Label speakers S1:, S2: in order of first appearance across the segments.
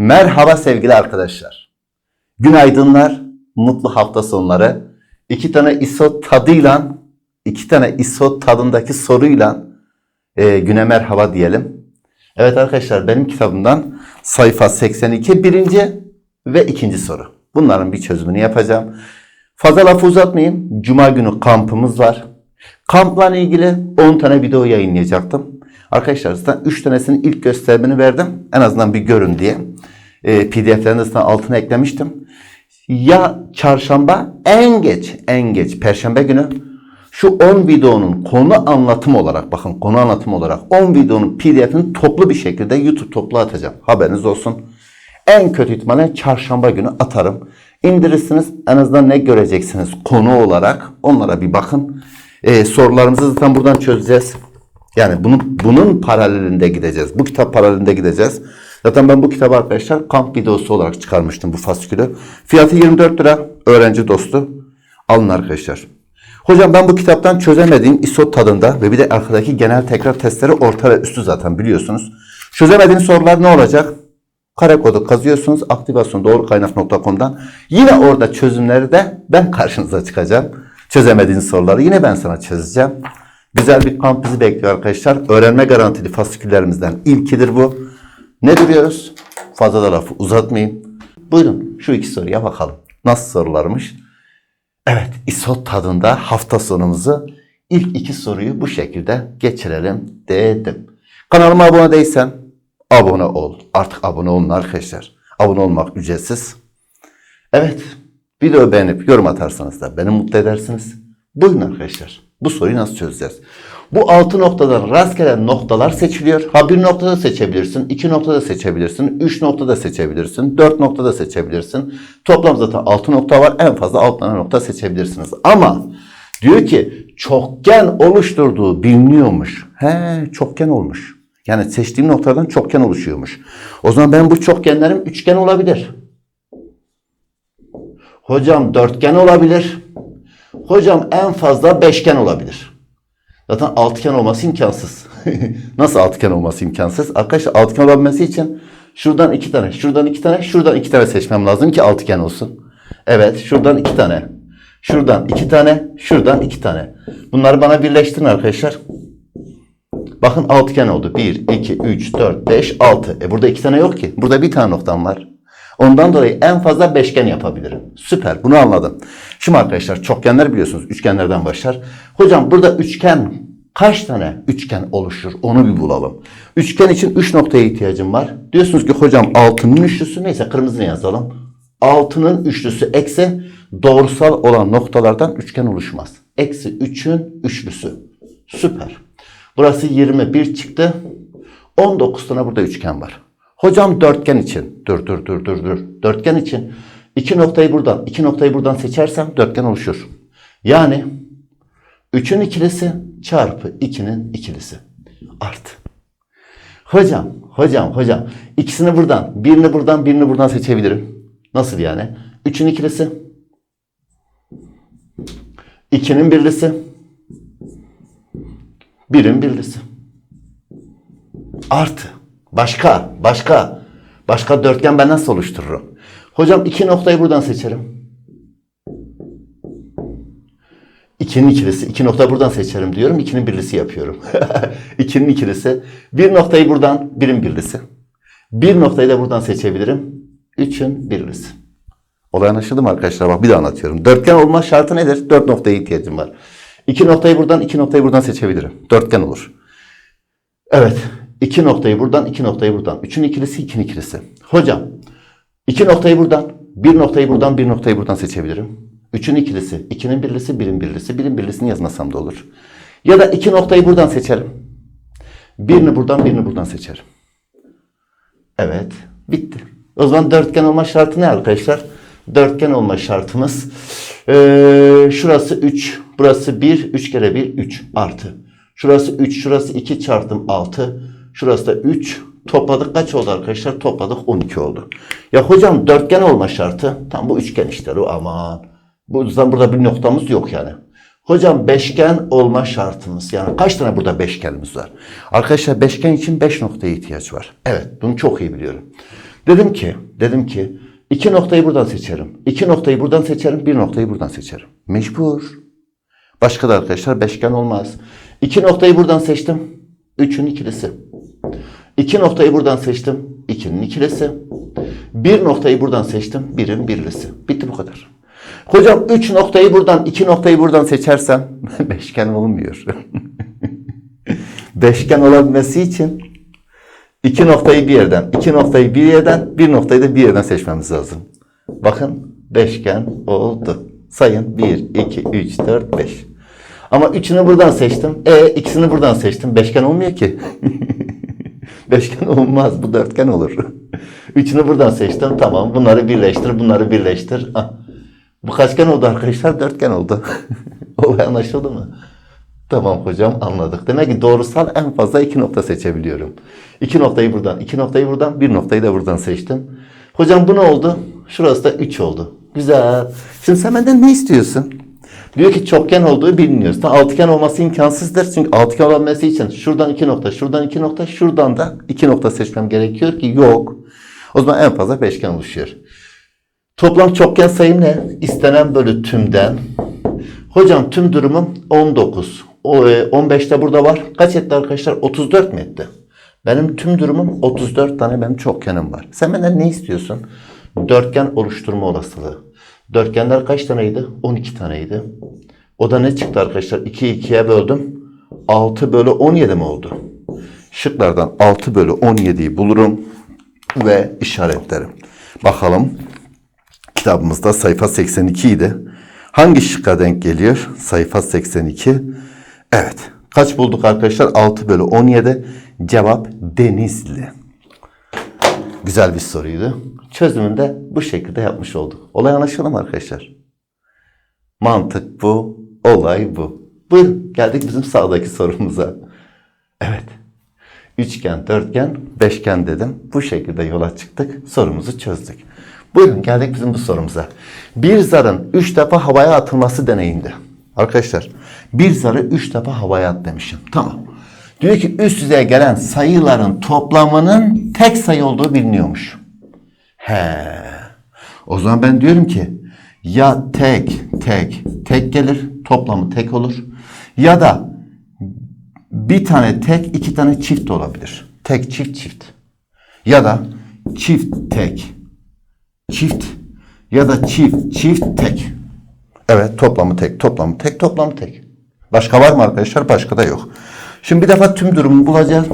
S1: Merhaba sevgili arkadaşlar. Günaydınlar, mutlu hafta sonları. İki tane ISO tadıyla, iki tane ISO tadındaki soruyla e, güne merhaba diyelim. Evet arkadaşlar benim kitabımdan sayfa 82 birinci ve ikinci soru. Bunların bir çözümünü yapacağım. Fazla lafı uzatmayayım. Cuma günü kampımız var. Kampla ilgili 10 tane video yayınlayacaktım. Arkadaşlar zaten 3 tanesinin ilk gösterimini verdim. En azından bir görün diye. E, PDF'lerini de zaten altına eklemiştim. Ya çarşamba en geç en geç perşembe günü şu 10 videonun konu anlatımı olarak bakın konu anlatımı olarak 10 videonun pdf'ini toplu bir şekilde YouTube toplu atacağım. Haberiniz olsun. En kötü ihtimalle çarşamba günü atarım. İndirirsiniz en azından ne göreceksiniz konu olarak onlara bir bakın. Ee, sorularımızı zaten buradan çözeceğiz. Yani bunun, bunun paralelinde gideceğiz. Bu kitap paralelinde gideceğiz. Zaten ben bu kitabı arkadaşlar kamp videosu olarak çıkarmıştım bu fasikülü. Fiyatı 24 lira. Öğrenci dostu. Alın arkadaşlar. Hocam ben bu kitaptan çözemediğim ISO tadında ve bir de arkadaki genel tekrar testleri orta ve üstü zaten biliyorsunuz. Çözemediğim sorular ne olacak? Kare kodu kazıyorsunuz aktivasyon doğru kaynak.com'dan. Yine orada çözümleri de ben karşınıza çıkacağım. Çözemediğiniz soruları yine ben sana çözeceğim. Güzel bir kamp bizi bekliyor arkadaşlar. Öğrenme garantili fasiküllerimizden ilkidir bu. Ne duruyoruz? Fazla da lafı uzatmayayım. Buyurun şu iki soruya bakalım. Nasıl sorularmış? Evet, ISO tadında hafta sonumuzu ilk iki soruyu bu şekilde geçirelim dedim. Kanalıma abone değilsen abone ol. Artık abone olun arkadaşlar. Abone olmak ücretsiz. Evet, video beğenip yorum atarsanız da beni mutlu edersiniz. Buyurun arkadaşlar. Bu soruyu nasıl çözeceğiz? Bu altı noktadan rastgele noktalar seçiliyor. Ha bir noktada seçebilirsin, iki noktada seçebilirsin, üç noktada seçebilirsin, dört noktada seçebilirsin. Toplam zaten altı nokta var. En fazla altı tane nokta seçebilirsiniz. Ama diyor ki çokgen oluşturduğu biliniyormuş. He çokgen olmuş. Yani seçtiğim noktadan çokgen oluşuyormuş. O zaman ben bu çokgenlerim üçgen olabilir. Hocam dörtgen olabilir. Hocam en fazla beşgen olabilir. Zaten altıgen olması imkansız. Nasıl altıgen olması imkansız? Arkadaşlar altıgen olabilmesi için şuradan iki tane, şuradan iki tane, şuradan iki tane seçmem lazım ki altıgen olsun. Evet, şuradan iki tane. Şuradan iki tane, şuradan iki tane. Bunları bana birleştirin arkadaşlar. Bakın altıgen oldu. 1, 2, 3, 4, 5, 6. E burada iki tane yok ki. Burada bir tane noktam var. Ondan dolayı en fazla beşgen yapabilirim. Süper. Bunu anladım. Şimdi arkadaşlar çokgenler biliyorsunuz. Üçgenlerden başlar. Hocam burada üçgen kaç tane üçgen oluşur? Onu bir bulalım. Üçgen için üç noktaya ihtiyacım var. Diyorsunuz ki hocam altının üçlüsü neyse kırmızını yazalım. Altının üçlüsü eksi doğrusal olan noktalardan üçgen oluşmaz. Eksi üçün üçlüsü. Süper. Burası 21 çıktı. 19 tane burada üçgen var. Hocam dörtgen için. Dur dur dur dur dur. Dörtgen için iki noktayı buradan, iki noktayı buradan seçersem dörtgen oluşur. Yani 3'ün ikilisi çarpı 2'nin ikilisi. Artı. Hocam, hocam, hocam. ikisini buradan, birini buradan, birini buradan seçebilirim. Nasıl yani? 3'ün ikilisi. 2'nin birlisi. 1'in birlisi. Artı. Başka, başka. Başka dörtgen ben nasıl oluştururum? Hocam iki noktayı buradan seçerim. İkinin ikilisi. iki nokta buradan seçerim diyorum. İkinin birlisi yapıyorum. İkinin ikilisi. Bir noktayı buradan, birin birlisi. Bir noktayı da buradan seçebilirim. Üçün birlisi. Olay anlaşıldı mı arkadaşlar? Bak bir daha anlatıyorum. Dörtgen olma şartı nedir? Dört noktaya ihtiyacım var. İki noktayı buradan, iki noktayı buradan seçebilirim. Dörtgen olur. Evet. İki noktayı buradan, iki noktayı buradan. Üçün ikilisi, ikinin ikilisi. Hocam, iki noktayı buradan, bir noktayı buradan, bir noktayı buradan seçebilirim. Üçün ikilisi, ikinin birlisi, birin birlisi. Birin birlisini yazmasam da olur. Ya da iki noktayı buradan seçerim. Birini buradan, birini buradan seçerim. Evet, bitti. O zaman dörtgen olma şartı ne arkadaşlar? Dörtgen olma şartımız ee, şurası 3, burası 1, 3 kere 1, 3 artı. Şurası 3, şurası 2 çarpım 6. Şurası da 3. Topladık kaç oldu arkadaşlar? Topladık 12 oldu. Ya hocam dörtgen olma şartı. Tam bu üçgen işte o aman. Bu yüzden burada bir noktamız yok yani. Hocam beşgen olma şartımız. Yani kaç tane burada beşgenimiz var? Arkadaşlar beşgen için 5 beş noktaya ihtiyaç var. Evet bunu çok iyi biliyorum. Dedim ki, dedim ki iki noktayı buradan seçerim. İki noktayı buradan seçerim, bir noktayı buradan seçerim. Mecbur. Başka da arkadaşlar beşgen olmaz. İki noktayı buradan seçtim. Üçün ikilisi. İki noktayı buradan seçtim. ikinin ikilisi. Bir noktayı buradan seçtim. Birin birlisi. Bitti bu kadar. Hocam üç noktayı buradan, iki noktayı buradan seçersem beşgen olmuyor. beşgen olabilmesi için iki noktayı bir yerden, iki noktayı bir yerden, bir noktayı da bir yerden seçmemiz lazım. Bakın beşgen oldu. Sayın 1, 2, 3, 4, 5. Ama üçünü buradan seçtim. E ikisini buradan seçtim. Beşgen olmuyor ki. Beşgen olmaz. Bu dörtgen olur. Üçünü buradan seçtim. Tamam. Bunları birleştir. Bunları birleştir. Ah. Bu kaçgen oldu arkadaşlar? Dörtgen oldu. Olay anlaşıldı mı? Tamam hocam anladık. Demek ki doğrusal en fazla iki nokta seçebiliyorum. İki noktayı buradan, iki noktayı buradan, bir noktayı da buradan seçtim. Hocam bu ne oldu? Şurası da 3 oldu. Güzel. Şimdi sen benden ne istiyorsun? Diyor ki çokgen olduğu biliniyor. Ta altıgen olması imkansızdır. Çünkü altıgen olabilmesi için şuradan iki nokta, şuradan iki nokta, şuradan da iki nokta seçmem gerekiyor ki yok. O zaman en fazla beşgen oluşuyor. Toplam çokgen sayım ne? İstenen bölü tümden. Hocam tüm durumum 19. O, e, 15 de burada var. Kaç etti arkadaşlar? 34 mi etti? Benim tüm durumum 34 tane benim çokgenim var. Sen benden ne istiyorsun? Dörtgen oluşturma olasılığı. Dörtgenler kaç taneydi? 12 taneydi. O da ne çıktı arkadaşlar? 2'yi 2'ye böldüm. 6 bölü 17 mi oldu? Şıklardan 6 bölü 17'yi bulurum ve işaretlerim. Bakalım kitabımızda sayfa 82 idi. Hangi şıkka denk geliyor? Sayfa 82. Evet. Kaç bulduk arkadaşlar? 6 bölü 17. Cevap Denizli. Güzel bir soruydu. Çözümünü de bu şekilde yapmış olduk. Olay anlaşıldı mı arkadaşlar? Mantık bu, olay bu. Buyurun geldik bizim sağdaki sorumuza. Evet. Üçgen, dörtgen, beşgen dedim. Bu şekilde yola çıktık. Sorumuzu çözdük. Buyurun geldik bizim bu sorumuza. Bir zarın üç defa havaya atılması deneyinde. Arkadaşlar bir zarı üç defa havaya at demişim. Tamam. Diyor ki üst düzeye gelen sayıların toplamının tek sayı olduğu biliniyormuş. He. O zaman ben diyorum ki ya tek tek tek gelir toplamı tek olur ya da bir tane tek iki tane çift olabilir. Tek çift çift. Ya da çift tek çift ya da çift çift tek. Evet toplamı tek toplamı tek toplamı tek. Başka var mı arkadaşlar? Başka da yok. Şimdi bir defa tüm durumu bulacağım.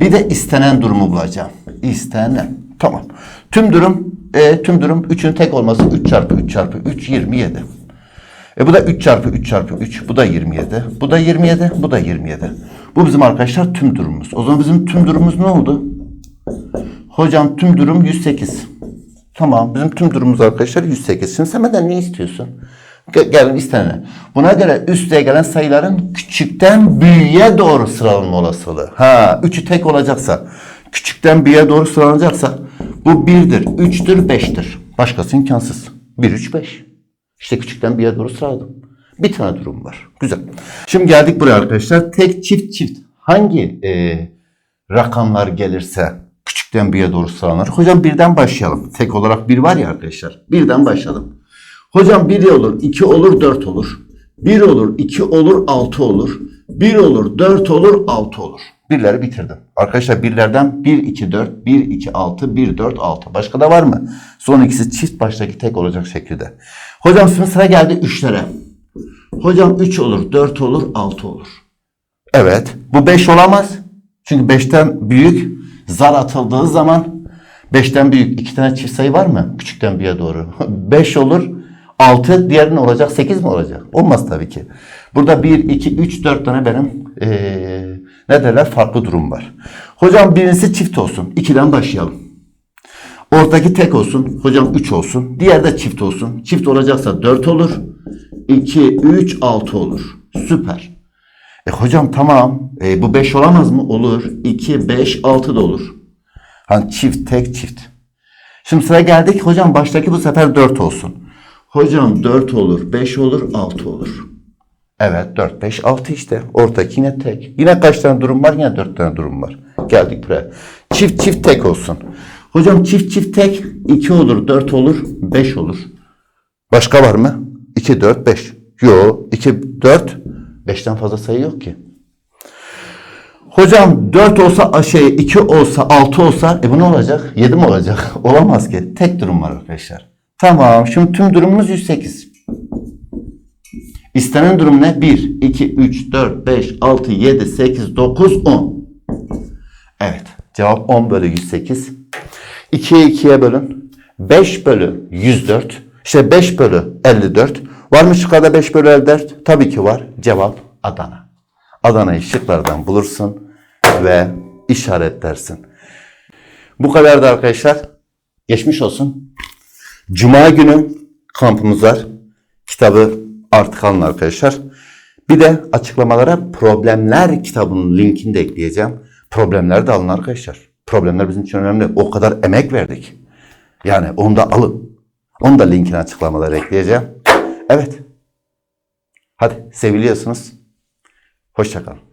S1: Bir de istenen durumu bulacağım. İstenen. Tamam. Tüm durum e, tüm durum 3'ün tek olması 3 çarpı 3 çarpı 3 27. E bu da 3 çarpı 3 çarpı 3. Bu da 27. Bu da 27. Bu da 27. Bu bizim arkadaşlar tüm durumumuz. O zaman bizim tüm durumumuz ne oldu? Hocam tüm durum 108. Tamam bizim tüm durumumuz arkadaşlar 108. Şimdi sen benden ne istiyorsun? Ge- Gelin istenene. Buna göre üsteye gelen sayıların küçükten büyüğe doğru sıralanma olasılığı. Ha, üçü tek olacaksa, küçükten büyüğe doğru sıralanacaksa bu 1'dir, 3'tür, 5'tir. Başkası imkansız. 1, 3, 5. İşte küçükten büyüğe doğru sıraladım. Bir tane durum var. Güzel. Şimdi geldik buraya arkadaşlar. Tek, çift, çift. Hangi e, rakamlar gelirse küçükten büyüğe doğru sıralanır? Hocam birden başlayalım. Tek olarak bir var ya arkadaşlar. Birden başladım. Hocam 1 olur, 2 olur, 4 olur. 1 olur, 2 olur, 6 olur. 1 olur, 4 olur, 6 olur. Birleri bitirdim. Arkadaşlar birlerden 1, 2, 4, 1, 2, 6, 1, 4, 6. Başka da var mı? Son ikisi çift baştaki tek olacak şekilde. Hocam sıra geldi 3'lere. Hocam 3 olur, 4 olur, 6 olur. Evet. Bu 5 olamaz. Çünkü 5'ten büyük zar atıldığı zaman 5'ten büyük iki tane çift sayı var mı? Küçükten büyüğe doğru. 5 olur. 6 diğerinin olacak 8 mi olacak? Olmaz tabii ki. Burada 1, 2, 3, 4 tane benim eee ne derler farklı durum var. Hocam birincisi çift olsun. 2'den başlayalım. Ortaki tek olsun. Hocam 3 olsun. Diğer de çift olsun. Çift olacaksa 4 olur. 2, 3, 6 olur. Süper. E hocam tamam. E, bu 5 olamaz mı? Olur. 2, 5, 6 da olur. Hani çift, tek, çift. Şimdi sıra geldik. Hocam baştaki bu sefer 4 olsun. Hocam 4 olur, 5 olur, 6 olur. Evet 4, 5, 6 işte. Ortaki yine tek. Yine kaç tane durum var? Yine 4 tane durum var. Geldik buraya. Çift çift tek olsun. Hocam çift çift tek 2 olur, 4 olur, 5 olur. Başka var mı? 2, 4, 5. Yo 2, 4. 5'ten fazla sayı yok ki. Hocam 4 olsa şey 2 olsa 6 olsa e bu ne olacak? 7 mi olacak? Olamaz ki. Tek durum var arkadaşlar. Tamam şimdi tüm durumumuz 108. İstenen durum ne? 1, 2, 3, 4, 5, 6, 7, 8, 9, 10. Evet. Cevap 10 bölü 108. 2'ye 2'ye bölün. 5 bölü 104. İşte 5 bölü 54. Var mı şıkkada 5 bölü 54? Tabii ki var. Cevap Adana. Adana'yı şıklardan bulursun ve işaretlersin. Bu kadar da arkadaşlar. Geçmiş olsun. Cuma günü kampımız var. Kitabı artık alın arkadaşlar. Bir de açıklamalara problemler kitabının linkini de ekleyeceğim. Problemler de alın arkadaşlar. Problemler bizim için önemli. O kadar emek verdik. Yani onu da alın. Onu da linkini açıklamalara ekleyeceğim. Evet. Hadi seviliyorsunuz. Hoşçakalın.